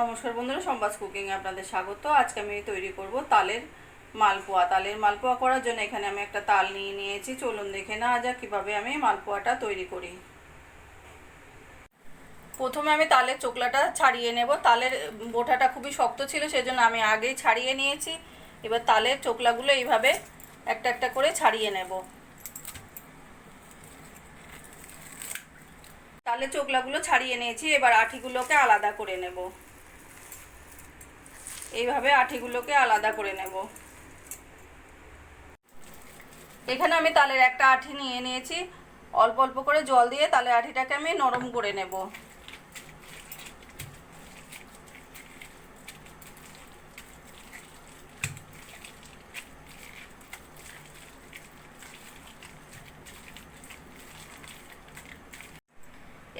নমস্কার বন্ধুরা সম্বাস কুকিংয়ে আপনাদের স্বাগত। আজকে আমি তৈরি করব তালের মালপোয়া। তালের মালপোয়া করার জন্য এখানে আমি একটা তাল নিয়ে নিয়েছি। চলুন দেখে না যাক কীভাবে আমি মালপোয়াটা তৈরি করি। প্রথমে আমি তালের চোকলাটা ছাড়িয়ে নেব। তালের বোটাটা খুবই শক্ত ছিল, সেজন্য আমি আগেই ছাড়িয়ে নিয়েছি। এবার তালের চোকলাগুলো এইভাবে একটা একটা করে ছাড়িয়ে নেব। তালের চোকলাগুলো ছাড়িয়ে নিয়েছি। এবার আঠিগুলোকে আলাদা করে নেব। এইভাবে আঠিগুলোকে আলাদা করে নেব। এখানে আমি তালের একটা আঠি নিয়ে নিয়েছি। অল্প অল্প করে জল দিয়ে তালের আঠিটাকে আমি নরম করে নেব।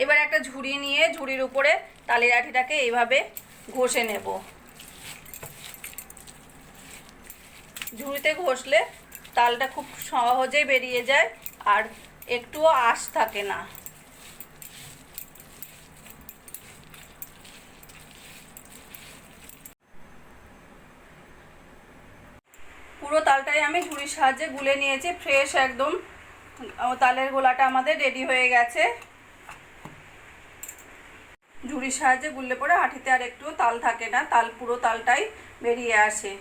এবার একটা ঝুড়ি নিয়ে ঝুড়ির উপরে তালের আঠিটাকে এইভাবে ঘষে নেব। ঝুড়িতে ঘষলে তালটা খুব সহজেই বেরিয়ে যায় আর একটুও আশ থাকে না। পুরো তালটাই আমি ঝুড়ির সাহায্যে গুলে নিয়েছি ফ্রেশ একদম। তালের গোলাটা আমাদের রেডি হয়ে গেছে। ঝুড়ির সাহায্যে গুললে পরে আঠিতে আর একটু তাল থাকে না, তাল পুরো তালটাই বেরিয়ে আসে।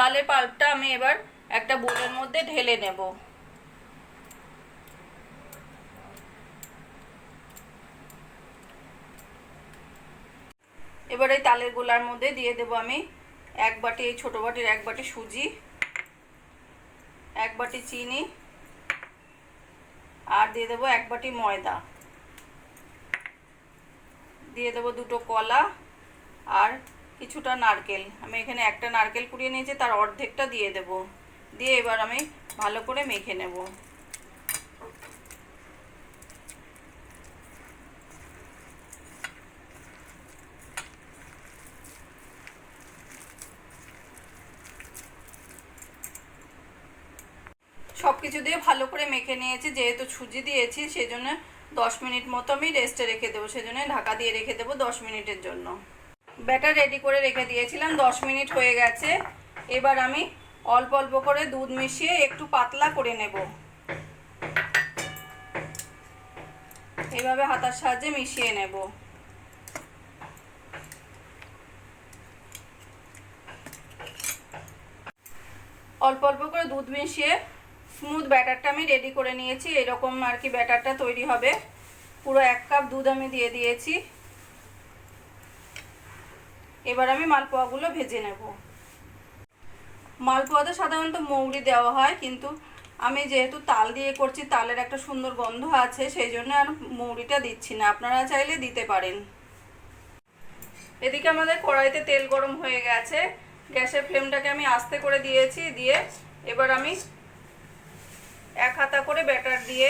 তালের পাল্পটা আমি এবার একটা বোলের মধ্যে ঢেলে নেব। এবার এই তালের গোলার মধ্যে দিয়ে দেব আমি এক বাটি, এই ছোটো বাটির এক বাটি সুজি, এক বাটি চিনি, আর দিয়ে দেবো এক বাটি ময়দা। দিয়ে দেবো দুটো কলা আর কিছুটা নারকেল। আমি এখানে একটা নারকেল কুড়িয়ে নিয়েছি, তার অর্ধেকটা দিয়ে দেব। দিয়ে এবার আমি ভালো করে মেখে নেব। সব কিছু দিয়ে ভালো করে মেখে নিয়েছি, যেহেতু সুজি দিয়েছি সেই জন্য দশ মিনিট মতো আমি রেস্টে রেখে দেবো। সেজন্য ঢাকা দিয়ে রেখে দেবো দশ মিনিটের জন্য। ব্যাটার রেডি করে রেখে দিয়েছিলাম, দশ মিনিট হয়ে গেছে। এবার আমি অল্প অল্প করে দুধ মিশিয়ে একটু পাতলা করে নেব। এইভাবে হাতার সাহায্যে মিশিয়ে নেব। অল্প অল্প করে দুধ মিশিয়ে স্মুথ ব্যাটারটা আমি রেডি করে নিয়েছি। এরকম আর কি ব্যাটারটা তৈরি হবে। পুরো এক কাপ দুধ আমি দিয়ে দিয়েছি। এবার আমি মালপোয়াগুলো ভেজে নেব। মালপোয়াতে সাধারণত মৌরি দেওয়া হয়, কিন্তু আমি যেহেতু তাল দিয়ে করছি, তালের একটা সুন্দর গন্ধ আছে, সেই জন্য আর মৌরিটা দিচ্ছি না। আপনারা চাইলে দিতে পারেন। এদিকে আমাদের কড়াইতে তেল গরম হয়ে গেছে। গ্যাসের ফ্লেমটাকে আমি আস্তে করে দিয়েছি, দিয়ে এবার আমি এক হাতা করে ব্যাটার দিয়ে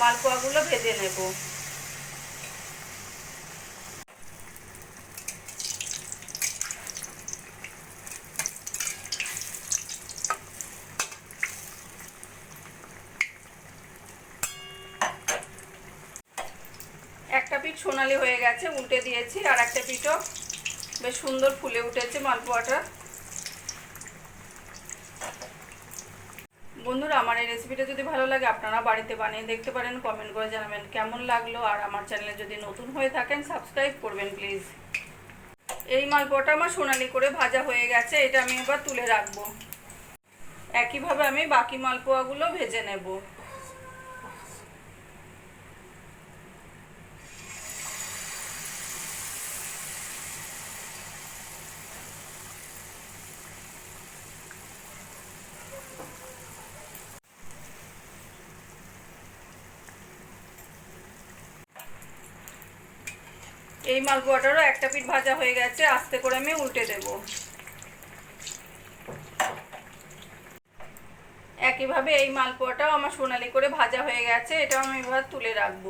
মালপোয়াগুলো ভেজে নেব। পিঠ সোনালি হয়ে গেছে, উল্টে দিয়েছি আর একটা পিঠও। বেশ সুন্দর ফুলে উঠেছে মালপোয়াটা। বন্ধুরা, আমার এই রেসিপিটা যদি ভালো লাগে, আপনারা বাড়িতে বানিয়ে দেখতে পারেন কমেন্ট করে জানাবেন কেমন লাগল। আর আমার চ্যানেলে যদি নতুন হয়ে থাকেন সাবস্ক্রাইব করবেন প্লিজ এই মালপোয়াটা আমার সোনালি করে ভাজা হয়ে গেছে, এটা আমি এবার তুলে রাখব। একইভাবে আমি বাকি মালপোয়াগুলো ভেজে নেব। এই মালপোয়াটারও একটা পিঠ ভাজা হয়ে গেছে, আস্তে করে আমি উল্টে দেব। একইভাবে এই মালপোয়াটাও আমার সোনালি করে ভাজা হয়ে গেছে, এটাও আমি এবার তুলে রাখব।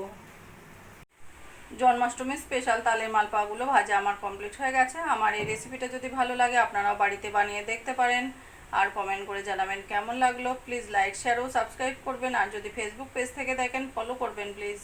জন্মাষ্টমীর স্পেশাল তালের মালপোয়াগুলো ভাজা আমার কমপ্লিট হয়ে গেছে। আমার এই রেসিপিটা যদি ভালো লাগে, আপনারাও বাড়িতে বানিয়ে দেখতে পারেন। আর কমেন্ট করে জানাবেন কেমন লাগল। প্লিজ লাইক শেয়ার ও সাবস্ক্রাইব করবেন। আর যদি ফেসবুক পেজ থেকে দেখেন ফলো করবেন প্লিজ